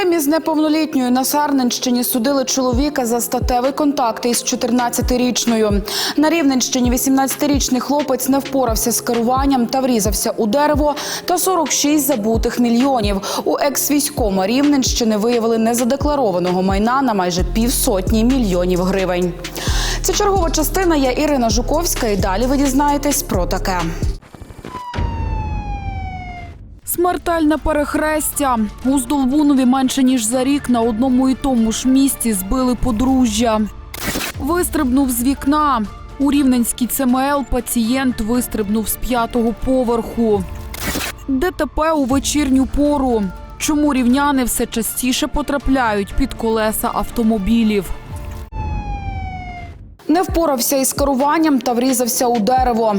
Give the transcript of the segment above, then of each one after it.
Втім, із неповнолітньою на Сарненщині судили чоловіка за статевий контакт із 14-річною. На Рівненщині 18-річний хлопець не впорався з керуванням та врізався у дерево та 46 забутих мільйонів. У екс-військома Рівненщини виявили незадекларованого майна на майже півсотні мільйонів гривень. Це чергова частина. Я Ірина Жуковська. І далі ви дізнаєтесь про таке. Смертельне перехрестя. У Здолбунові менше ніж за рік на одному і тому ж місці збили подружжя. Вистрибнув з вікна. У Рівненській ЦМЛ пацієнт вистрибнув з п'ятого поверху. ДТП у вечірню пору. Чому рівняни все частіше потрапляють під колеса автомобілів? Не впорався із керуванням та врізався у дерево.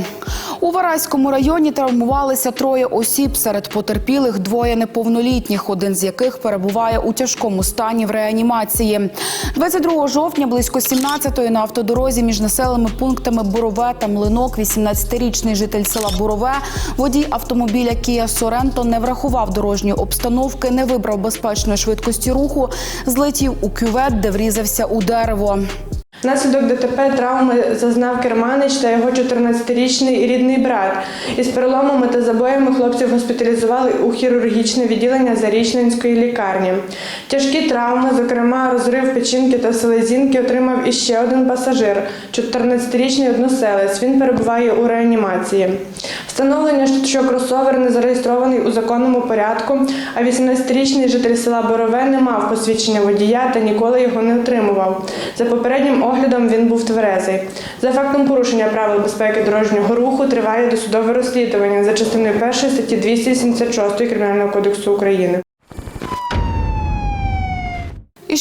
У Вараському районі травмувалися троє осіб. Серед потерпілих двоє неповнолітніх, один з яких перебуває у тяжкому стані в реанімації. 22 жовтня близько 17-ї на автодорозі між населеними пунктами Борове та Млинок 18-річний житель села Борове, водій автомобіля Кія Соренто не врахував дорожньої обстановки, не вибрав безпечної швидкості руху, злетів у кювет, де врізався у дерево. Внаслідок ДТП травми зазнав керманич та його 14-річний рідний брат. Із переломами та забоями хлопців госпіталізували у хірургічне відділення Зарічненської лікарні. Тяжкі травми, зокрема розрив печінки та селезінки, отримав іще один пасажир – 14-річний односелець. Він перебуває у реанімації. Встановлення, що кросовер не зареєстрований у законному порядку, а 18-річний житель села Борове не мав посвідчення водія та ніколи його не отримував. За попереднім оглядом він був тверезий. За фактом порушення правил безпеки дорожнього руху триває досудове розслідування за частиною 1 статті 276 Кримінального кодексу України.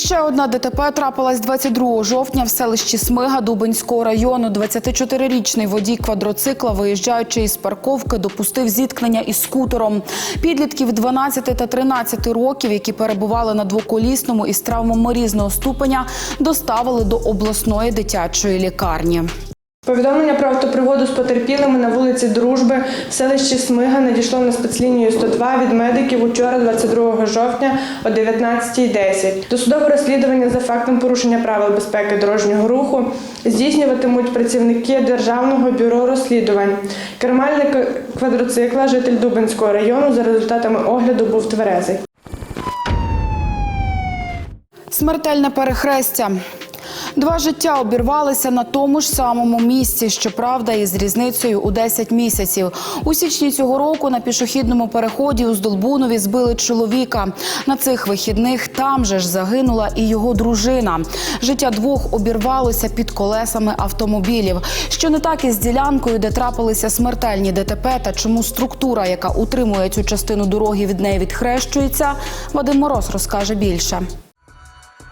Ще одна ДТП трапилась 22 жовтня в селищі Смига Дубинського району. 24-річний водій квадроцикла, виїжджаючи із парковки, допустив зіткнення із скутером. Підлітків 12 та 13 років, які перебували на двоколісному із травмами різного ступеня, доставили до обласної дитячої лікарні. Повідомлення про автопригоду з потерпілими на вулиці Дружби в селищі Смига надійшло на спецлінію 102 від медиків учора, 22 жовтня о 19.10. Досудове розслідування за фактом порушення правил безпеки дорожнього руху здійснюватимуть працівники Державного бюро розслідувань. Кермальник квадроцикла, житель Дубинського району, за результатами огляду був тверезий. Смертельне перехрестя. Два життя обірвалися на тому ж самому місці, щоправда, із різницею у 10 місяців. У січні цього року на пішохідному переході у Здолбунові збили чоловіка. На цих вихідних там же ж загинула і його дружина. Життя двох обірвалося під колесами автомобілів. Що не так із ділянкою, де трапилися смертельні ДТП, та чому структура, яка утримує цю частину дороги від неї відхрещується, Вадим Мороз розкаже більше.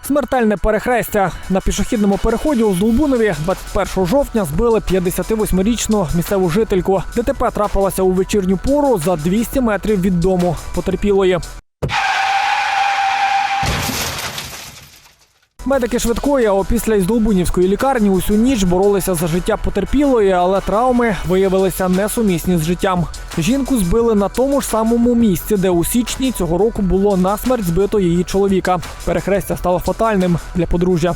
Смертельне перехрестя на пішохідному переході у Здолбунові 21 жовтня збили 58-річну місцеву жительку. ДТП трапилося у вечірню пору за 200 метрів від дому потерпілої. Медики швидкої, а опісля із Долбунівської лікарні усю ніч боролися за життя потерпілої, але травми виявилися несумісні з життям. Жінку збили на тому ж самому місці, де у січні цього року було насмерть збито її чоловіка. Перехрестя стало фатальним для подружжя.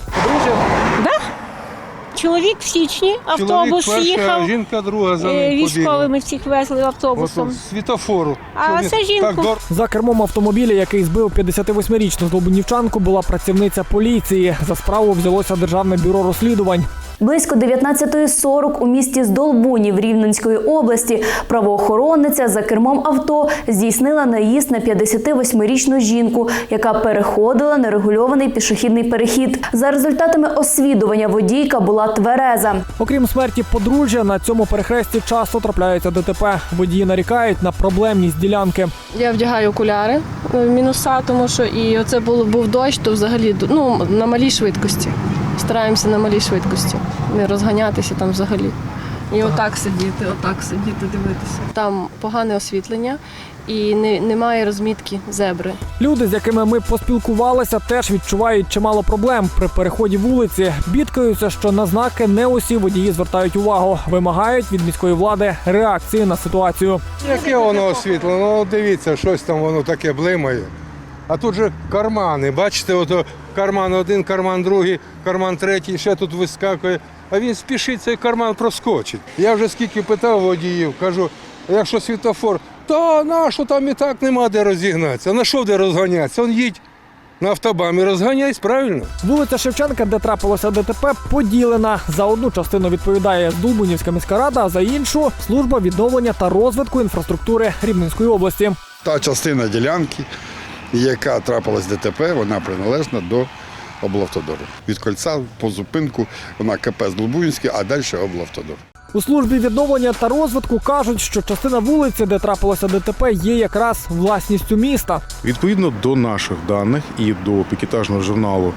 Чоловік в січні, автобус Чоловік перша, їхав. жінка друга за е, ним побігла. Військовими всіх везли автобусом. От світофору. А Чоловік це жінку. Так дор... За кермом автомобіля, який збив 58-річну злобунівчанку, була працівниця поліції. За справу взялося державне бюро розслідувань. Близько 19.40 у місті Здолбунів Рівненської області правоохоронниця за кермом авто здійснила наїзд на 58-річну жінку, яка переходила нерегульований пішохідний перехід. За результатами освідування водійка була твереза. Окрім смерті подружжя, на цьому перехресті часто трапляються ДТП. Водії нарікають на проблемність ділянки. Я вдягаю окуляри е, мінуса, тому що і оце був, був дощ, то взагалі ну, на малій швидкості. Стараємося на малій швидкості, не розганятися там взагалі. І отак сидіти, отак сидіти, дивитися. Там погане освітлення і не, немає розмітки зебри. Люди, з якими ми поспілкувалися, теж відчувають чимало проблем при переході вулиці. Бідкаються, що на знаки не усі водії звертають увагу, вимагають від міської влади реакції на ситуацію. Яке воно освітлено? Ну дивіться, щось там воно таке блимає. А тут же кармани. Бачите, ото карман один, карман другий, карман третій, ще тут вискакує. А він спішить, цей карман проскочить. Я вже скільки питав водіїв, кажу, якщо світофор, та на що там і так нема де розігнатися. На що де розганятися? Он їдь на автобамі, розганяйся, правильно? Вулиця Шевченка, де трапилося ДТП, поділена. За одну частину відповідає Здолбунівська міська рада, а за іншу служба відновлення та розвитку інфраструктури Рівненської області. Та частина ділянки, яка трапилась ДТП, вона приналежна до облавтодору. Від кольця по зупинку вона КП з Здолбунське, а далі облавтодор. У службі відновлення та розвитку кажуть, що частина вулиці, де трапилося ДТП, є якраз власністю міста. Відповідно до наших даних і до пікетажного журналу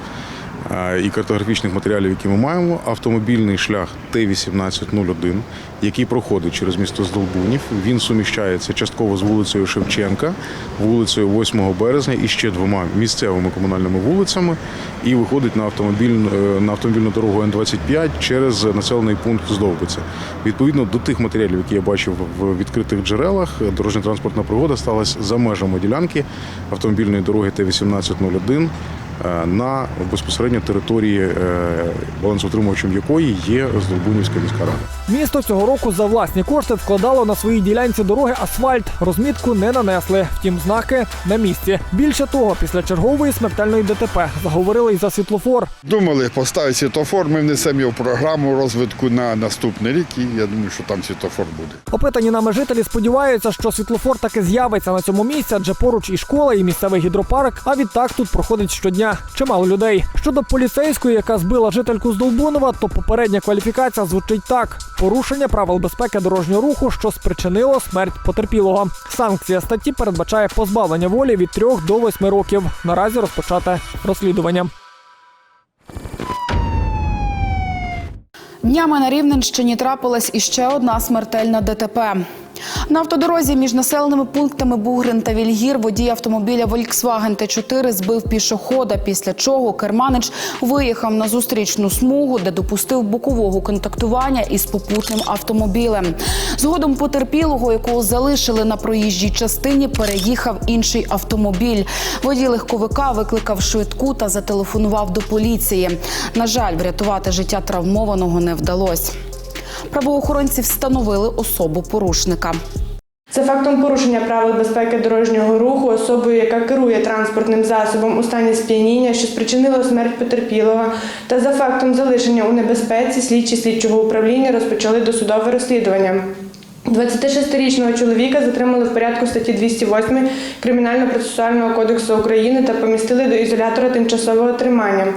і картографічних матеріалів, які ми маємо, автомобільний шлях Т-1801, який проходить через місто Здолбунів, він суміщається частково з вулицею Шевченка, вулицею 8 березня і ще двома місцевими комунальними вулицями, і виходить на автомобіль е, на автомобільну дорогу Н-25 через населений пункт Здовбиця. Відповідно до тих матеріалів, які я бачив в відкритих джерелах, дорожньо-транспортна пригода сталася за межами ділянки автомобільної дороги Т-1801 е, на безпосередньо території е, балансоутримувачем якої є Здолбунівська міська рада. Місто цього року за власні кошти вкладало на своїй ділянці дороги асфальт. Розмітку не нанесли. Втім, знаки на місці. Більше того, після чергової смертельної ДТП заговорили й за світлофор. Думали поставити світофор, ми внесемо його в програму розвитку на наступний рік, і я думаю, що там світофор буде. Опитані нами жителі сподіваються, що світлофор таки з'явиться на цьому місці, адже поруч і школа, і місцевий гідропарк. А відтак тут проходить щодня чимало людей. Щодо поліцейської, яка збила жительку з Долбунова, то попередня кваліфікація звучить так: порушення правил безпеки дорожнього руху, що спричинило смерть потерпілого. Санкція статті передбачає позбавлення волі від 3 до 8 років. Наразі розпочате розслідування. Днями на Рівненщині трапилась іще одна смертельна ДТП. На автодорозі між населеними пунктами Бугрин та Вільгір водій автомобіля Volkswagen Т4 збив пішохода, після чого керманич виїхав на зустрічну смугу, де допустив бокового контактування із попутним автомобілем. Згодом потерпілого, якого залишили на проїжджій частині, переїхав інший автомобіль. Водій легковика викликав швидку та зателефонував до поліції. На жаль, врятувати життя травмованого не вдалося. Правоохоронці встановили особу порушника. За фактом порушення правил безпеки дорожнього руху особою, яка керує транспортним засобом у стані сп'яніння, що спричинило смерть потерпілого, та за фактом залишення у небезпеці слідчі слідчого управління розпочали досудове розслідування. 26-річного чоловіка затримали в порядку статті 208 Кримінально-процесуального кодексу України та помістили до ізолятора тимчасового тримання.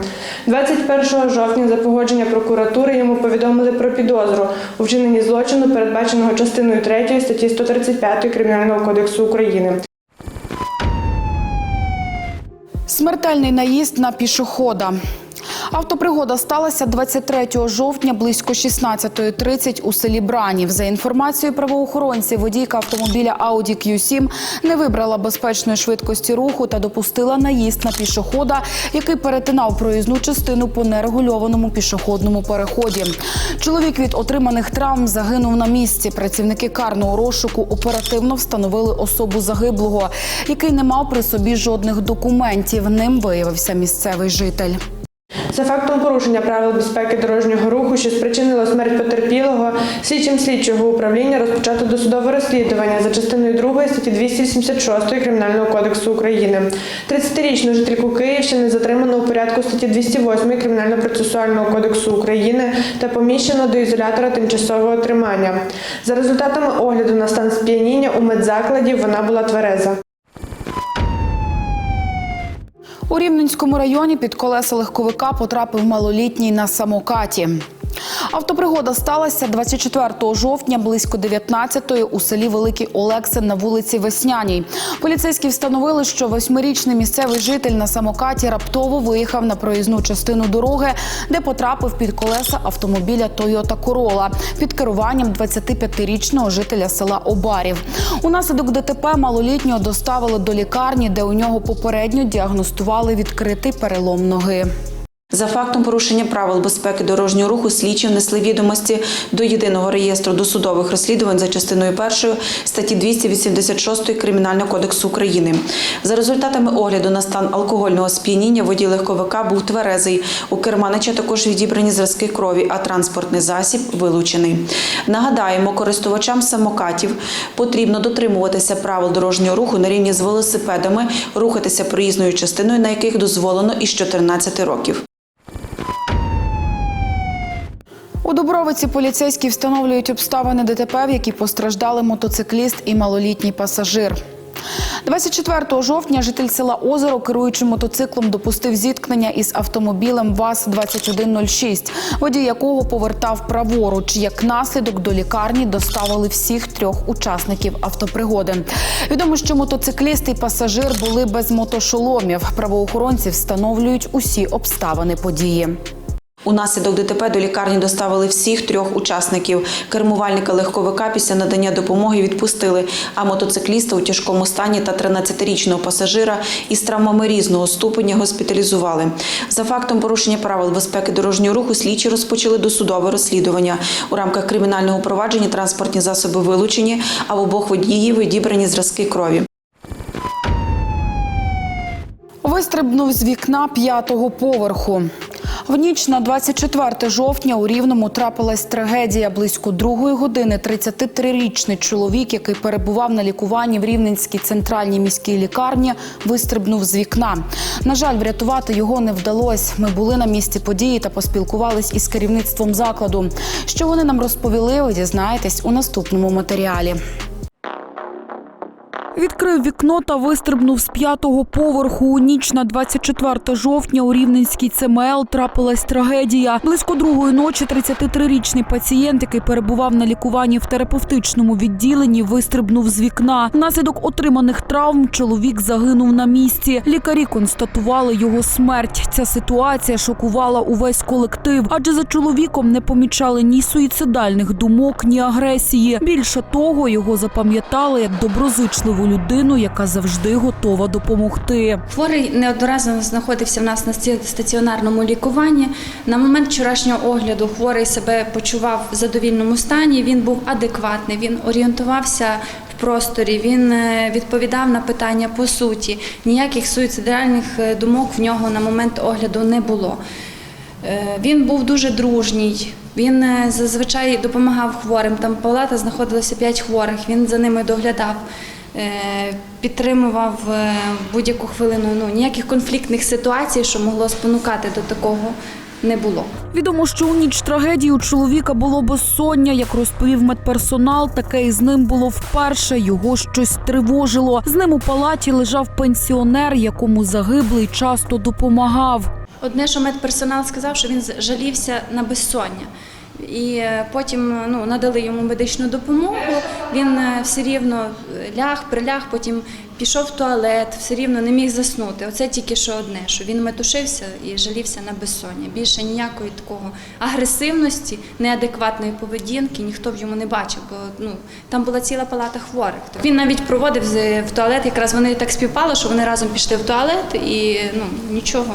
21 жовтня за погодження прокуратури йому повідомили про підозру у вчиненні злочину, передбаченого частиною 3 статті 135 Кримінального кодексу України. Смертельний наїзд на пішохода. Автопригода сталася 23 жовтня близько 16.30 у селі Бранів. За інформацією правоохоронців, водійка автомобіля Audi Q7 не вибрала безпечної швидкості руху та допустила наїзд на пішохода, який перетинав проїзну частину по нерегульованому пішохідному переході. Чоловік від отриманих травм загинув на місці. Працівники карного розшуку оперативно встановили особу загиблого, який не мав при собі жодних документів. Ним виявився місцевий житель. За фактом порушення правил безпеки дорожнього руху, що спричинило смерть потерпілого, слідчим слідчого управління розпочато досудове розслідування за частиною 2 статті 286 Кримінального кодексу України. 30-річну жительку Київщини затримано у порядку статті 208 Кримінально-процесуального кодексу України та поміщено до ізолятора тимчасового тримання. За результатами огляду на стан сп'яніння у медзакладі вона була твереза. У Рівненському районі під колеса легковика потрапив малолітній на самокаті. Автопригода сталася 24 жовтня близько 19-ї у селі Великий Олексин на вулиці Весняній. Поліцейські встановили, що восьмирічний місцевий житель на самокаті раптово виїхав на проїзну частину дороги, де потрапив під колеса автомобіля Toyota Corolla під керуванням 25-річного жителя села Обарів. Унаслідок ДТП малолітнього доставили до лікарні, де у нього попередньо діагностували відкритий перелом ноги. За фактом порушення правил безпеки дорожнього руху слідчі внесли відомості до єдиного реєстру досудових розслідувань за частиною першої статті 286 Кримінального кодексу України. За результатами огляду на стан алкогольного сп'яніння водій легковика був тверезий. У керманича також відібрані зразки крові, а транспортний засіб вилучений. Нагадаємо, користувачам самокатів потрібно дотримуватися правил дорожнього руху на рівні з велосипедами, рухатися проїзною частиною, на яких дозволено із 14 років. У Дубровиці поліцейські встановлюють обставини ДТП, в якій постраждали мотоцикліст і малолітній пасажир. 24 жовтня житель села Озеро, керуючи мотоциклом, допустив зіткнення із автомобілем ВАЗ-2106, водій якого повертав праворуч. Як наслідок до лікарні доставили всіх трьох учасників автопригоди. Відомо, що мотоцикліст і пасажир були без мотошоломів. Правоохоронці встановлюють усі обставини події. Унаслідок ДТП до лікарні доставили всіх трьох учасників. Кермувальника легковика після надання допомоги відпустили, а мотоцикліста у тяжкому стані та 13-річного пасажира із травмами різного ступеня госпіталізували. За фактом порушення правил безпеки дорожнього руху слідчі розпочали досудове розслідування. У рамках кримінального провадження транспортні засоби вилучені, а в обох водіїв відібрані зразки крові. Вистрибнув з вікна п'ятого поверху. В ніч на 24 жовтня у Рівному трапилась трагедія. Близько другої години 33-річний чоловік, який перебував на лікуванні в Рівненській центральній міській лікарні, вистрибнув з вікна. На жаль, врятувати його не вдалося. Ми були на місці події та поспілкувались із керівництвом закладу. Що вони нам розповіли, ви дізнаєтесь у наступному матеріалі. Відкрив вікно та вистрибнув з п'ятого поверху. У ніч на 24 жовтня у Рівненській ЦМЛ трапилась трагедія. Близько другої ночі 33-річний пацієнт, який перебував на лікуванні в терапевтичному відділенні, вистрибнув з вікна. Внаслідок отриманих травм чоловік загинув на місці. Лікарі констатували його смерть. Ця ситуація шокувала увесь колектив, адже за чоловіком не помічали ні суїцидальних думок, ні агресії. Більше того, його запам'ятали як доброзичливу людину, яка завжди готова допомогти. Хворий неодноразово знаходився в нас на стаціонарному лікуванні. На момент вчорашнього огляду хворий себе почував в задовільному стані. Він був адекватний, він орієнтувався просторі, він е, відповідав на питання по суті. Ніяких суїцидальних е, думок в нього на момент огляду не було. Е, Він був дуже дружній. Він зазвичай допомагав хворим. Там палата знаходилося п'ять хворих. Він за ними доглядав, підтримував е, будь-яку хвилину. Ну ніяких конфліктних ситуацій, що могло спонукати до такого, не було. Відомо, що у ніч трагедії у чоловіка було безсоння. Як розповів медперсонал, таке і з ним було вперше. Його щось тривожило. З ним у палаті лежав пенсіонер, якому загиблий часто допомагав. Одне, що медперсонал сказав, що він жалівся на безсоння. І е, потім ну, надали йому медичну допомогу. Він е, все рівно е, ляг, приляг, потім пішов в туалет, все рівно не міг заснути. Оце тільки що одне, що він метушився і жалівся на безсоння. Більше ніякої такого агресивності, неадекватної поведінки ніхто в йому не бачив, бо ну, там була ціла палата хворих. Він навіть проводив в туалет, якраз вони так співпало, що вони разом пішли в туалет і ну, нічого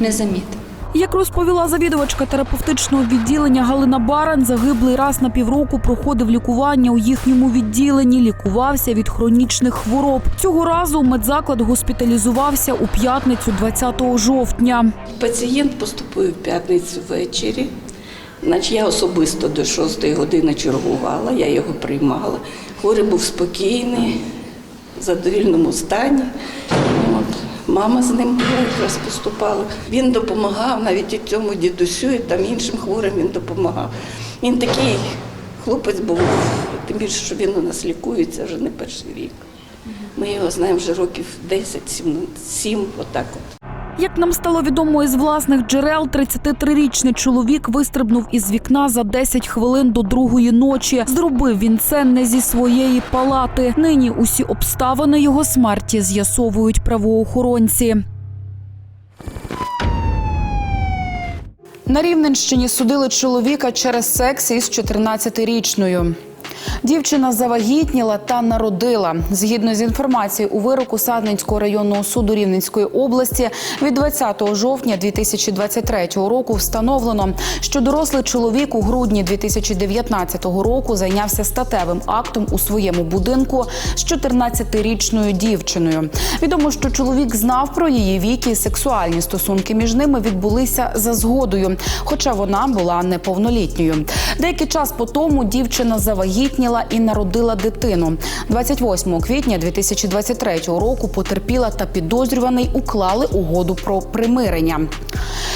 не замітив. Як розповіла завідувачка терапевтичного відділення Галина Баран, загиблий раз на півроку проходив лікування у їхньому відділенні, лікувався від хронічних хвороб. Цього разу медзаклад госпіталізувався у п'ятницю 20 жовтня. Пацієнт поступив в п'ятницю ввечері. Значить, я особисто до 6 години чергувала, я його приймала. Хворий був спокійний, в задовільному стані. От. Мама з ним якраз поступала. Він допомагав навіть і цьому дідусю, і там іншим хворим він допомагав. Він такий хлопець був, тим більше, що він у нас лікується вже не перший рік. Ми його знаємо вже років 10-7, отак от. Як нам стало відомо із власних джерел, 33-річний чоловік вистрибнув із вікна за 10 хвилин до другої ночі. Зробив він це не зі своєї палати. Нині усі обставини його смерті з'ясовують правоохоронці. На Рівненщині судили чоловіка через секс із 14-річною. Дівчина завагітніла та народила. Згідно з інформацією у вироку Садненського районного суду Рівненської області від 20 жовтня 2023 року встановлено, що дорослий чоловік у грудні 2019 року зайнявся статевим актом у своєму будинку з 14-річною дівчиною. Відомо, що чоловік знав про її вік і сексуальні стосунки між ними відбулися за згодою, хоча вона була неповнолітньою. Деякий час по тому дівчина завагітніла і народила дитину. 28 квітня 2023 року потерпіла та підозрюваний уклали угоду про примирення.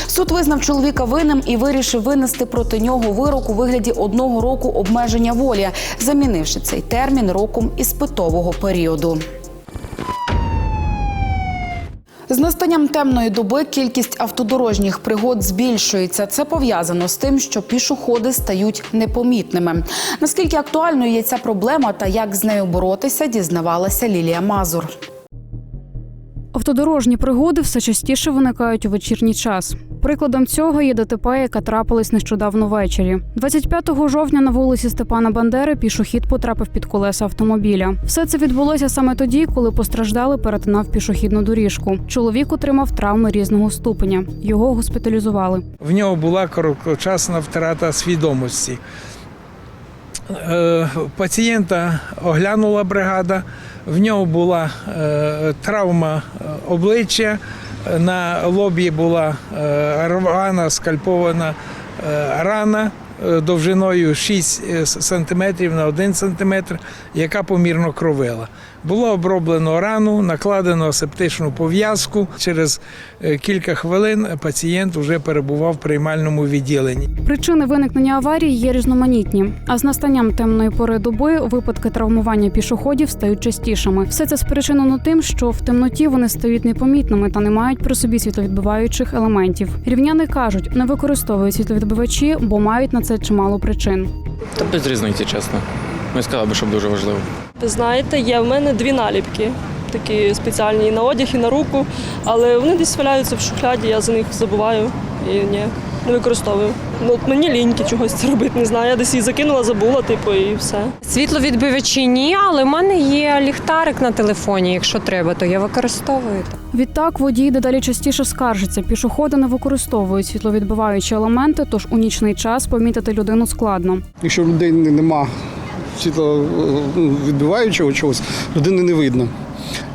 Суд визнав чоловіка винним і вирішив винести проти нього вирок у вигляді одного року обмеження волі, замінивши цей термін роком іспитового періоду. З настанням темної доби кількість автодорожніх пригод збільшується. Це пов'язано з тим, що пішоходи стають непомітними. Наскільки актуальною є ця проблема та як з нею боротися, дізнавалася Лілія Мазур. Автодорожні пригоди все частіше виникають у вечірній час. Прикладом цього є ДТП, яка трапилась нещодавно ввечері. 25 жовтня на вулиці Степана Бандери пішохід потрапив під колеса автомобіля. Все це відбулося саме тоді, коли постраждалий перетинав пішохідну доріжку. Чоловік отримав травми різного ступеня. Його госпіталізували. В нього була короткочасна втрата свідомості. Е, Пацієнта оглянула бригада, в нього була е, травма е, обличчя, на лобі була е, рвана, скальпована е, рана е, довжиною 6 см на 1 см, яка помірно кровила. Було оброблено рану, накладено септичну пов'язку. Через е, кілька хвилин пацієнт вже перебував в приймальному відділенні. Причини виникнення аварії є різноманітні. А з настанням темної пори доби випадки травмування пішоходів стають частішими. Все це спричинено тим, що в темноті вони стають непомітними та не мають при собі світловідбиваючих елементів. Рівняни кажуть, не використовують світловідбивачі, бо мають на це чимало причин. Та без різниці, чесно. Не сказав би, щоб дуже важливо. Ви знаєте, є в мене дві наліпки, такі спеціальні і на одяг, і на руку, але вони десь валяються в шухляді, я за них забуваю і ні, не використовую. Ну, от мені ліньки чогось це робити, не знаю. Я десь її закинула, забула, типу, і все. Світловідбивачі ні, але в мене є ліхтарик на телефоні. Якщо треба, то я використовую. Відтак водії дедалі частіше скаржаться. Пішоходи не використовують світловідбиваючі елементи, тож у нічний час помітити людину складно. Якщо людей нема світло ну, відбиваючого чогось, людини не видно.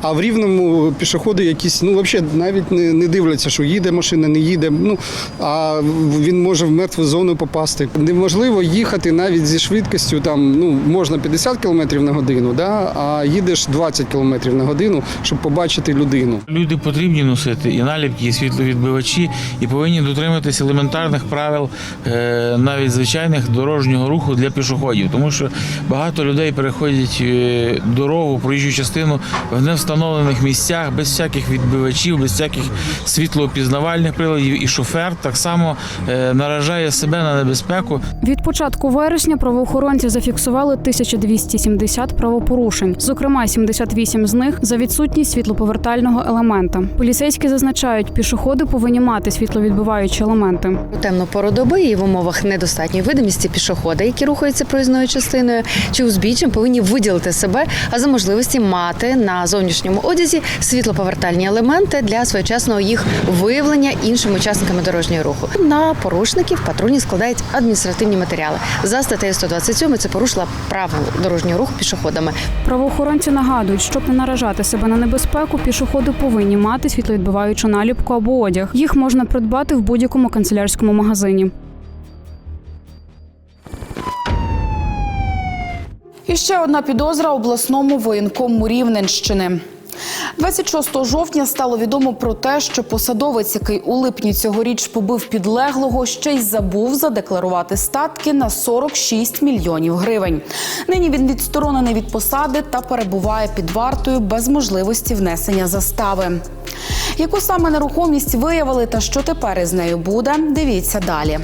А в рівному пішоходи якісь, ну взагалі навіть не, не дивляться, що їде машина, не їде. Ну а він може в мертву зону попасти. Неможливо їхати навіть зі швидкістю, там ну можна 50 км на годину, да, а їдеш 20 км на годину, щоб побачити людину. Люди потрібні носити і наліпки, і світловідбивачі, і повинні дотриматися елементарних правил, е, навіть звичайних дорожнього руху для пішоходів, тому що багато людей переходять е, дорогу, проїжджу частину в невстановлених місцях, без всяких відбивачів, без всяких світлоопізнавальних приладів. І шофер так само е, наражає себе на небезпеку. Від початку вересня правоохоронці зафіксували 1270 правопорушень. Зокрема, 78 з них за відсутність світлоповертального елемента. Поліцейські зазначають, пішоходи повинні мати світловідбиваючі елементи. У темну пору доби і в умовах недостатньої видимості пішоходи, які рухаються проїзною частиною чи узбіччям, повинні виділити себе, а за можливості мати на зовнішньому одязі світлоповертальні елементи для своєчасного їх виявлення іншими учасниками дорожнього руху. На порушників патрульні складають адміністративні матеріали. За статтею 127 це порушила правил дорожнього руху пішоходами. Правоохоронці нагадують, щоб не наражати себе на небезпеку, пішоходи повинні мати світловідбиваючу наліпку або одяг. Їх можна придбати в будь-якому канцелярському магазині. І ще одна підозра обласному воєнкому Рівненщини. 26 жовтня стало відомо про те, що посадовець, який у липні цьогоріч побив підлеглого, ще й забув задекларувати статки на 46 мільйонів гривень. Нині він відсторонений від посади та перебуває під вартою без можливості внесення застави. Яку саме нерухомість виявили та що тепер із нею буде, дивіться далі.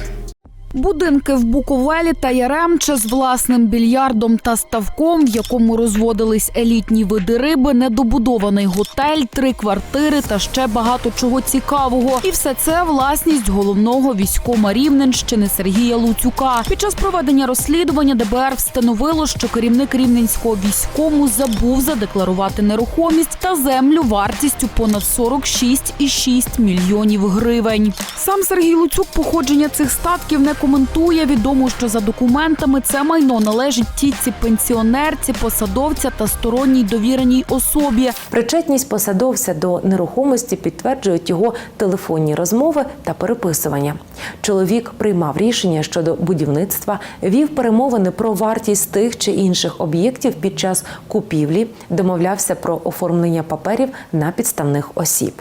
Будинки в Буковелі та Яремче з власним більярдом та ставком, в якому розводились елітні види риби, недобудований готель, три квартири та ще багато чого цікавого. І все це власність головного військома Рівненщини Сергія Луцюка. Під час проведення розслідування ДБР встановило, що керівник рівненського війському забув задекларувати нерухомість та землю вартістю понад 46,6 мільйонів гривень. Сам Сергій Луцюк походження цих статків не коментує. Відомо, що за документами це майно належить тітці пенсіонерці, посадовця та сторонній довіреній особі. Причетність посадовця до нерухомості підтверджують його телефонні розмови та переписування. Чоловік приймав рішення щодо будівництва, вів перемовини про вартість тих чи інших об'єктів під час купівлі, домовлявся про оформлення паперів на підставних осіб.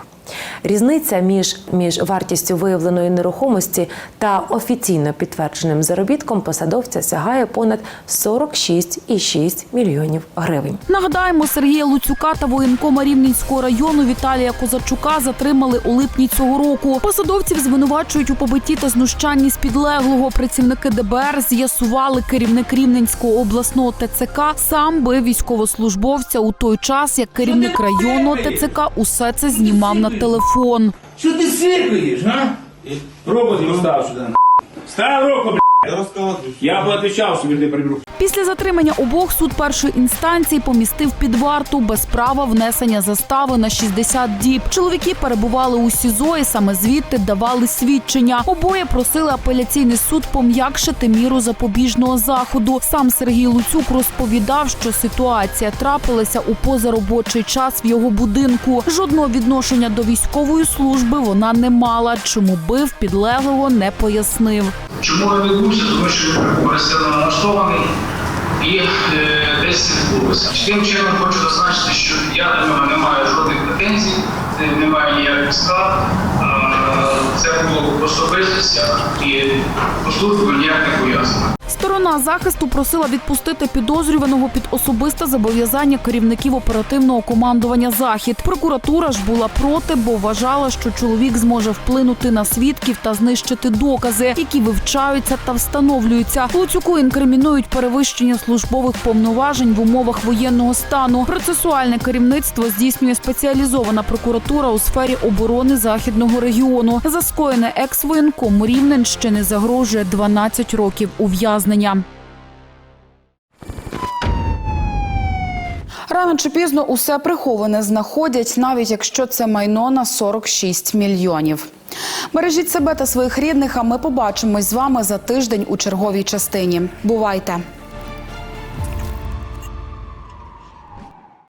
Різниця між, між вартістю виявленої нерухомості та офіційно підтвердженим заробітком посадовця сягає понад 46,6 мільйонів гривень. Нагадаємо, Сергія Луцюка та воєнкома Рівненського району Віталія Козачука затримали у липні цього року. Посадовців звинувачують у побитті та знущанні з підлеглого. Працівники ДБР з'ясували, керівник Рівненського обласного ТЦК сам бив військовослужбовця у той час, як керівник районного ТЦК усе це знімав на телефон. Що ти сикаєш, а? Робот його став сюди. Став руку, блядь. Я б отвечав, що він не приберу. Після затримання обох суд першої інстанції помістив під варту без права внесення застави на 60 діб. Чоловіки перебували у СІЗО і саме звідти давали свідчення. Обоє просили апеляційний суд пом'якшити міру запобіжного заходу. Сам Сергій Луцюк розповідав, що ситуація трапилася у позаробочий час в його будинку. Жодного відношення до військової служби вона не мала. Чому бив підлеглого, не пояснив. Чому я відбувся? Тому що агресивно налаштований і е, десь відбулося. Тим чином хочу зазначити, що я до нього не маю жодних претензій, е, немає ніяких скарг. Е, Це було особистість і по службі ніяк не пов'язано. Сторона захисту просила відпустити підозрюваного під особисте зобов'язання керівників оперативного командування Захід. Прокуратура ж була проти, бо вважала, що чоловік зможе вплинути на свідків та знищити докази, які вивчаються та встановлюються. Луцюку інкримінують перевищення службових повноважень в умовах воєнного стану. Процесуальне керівництво здійснює спеціалізована прокуратура у сфері оборони західного регіону. За скоєне екс-воєнкому Рівненщини загрожує 12 років ув'язнення. Рано чи пізно усе приховане знаходять, навіть якщо це майно на 46 мільйонів. Бережіть себе та своїх рідних. А ми побачимось з вами за тиждень у черговій частині. Бувайте!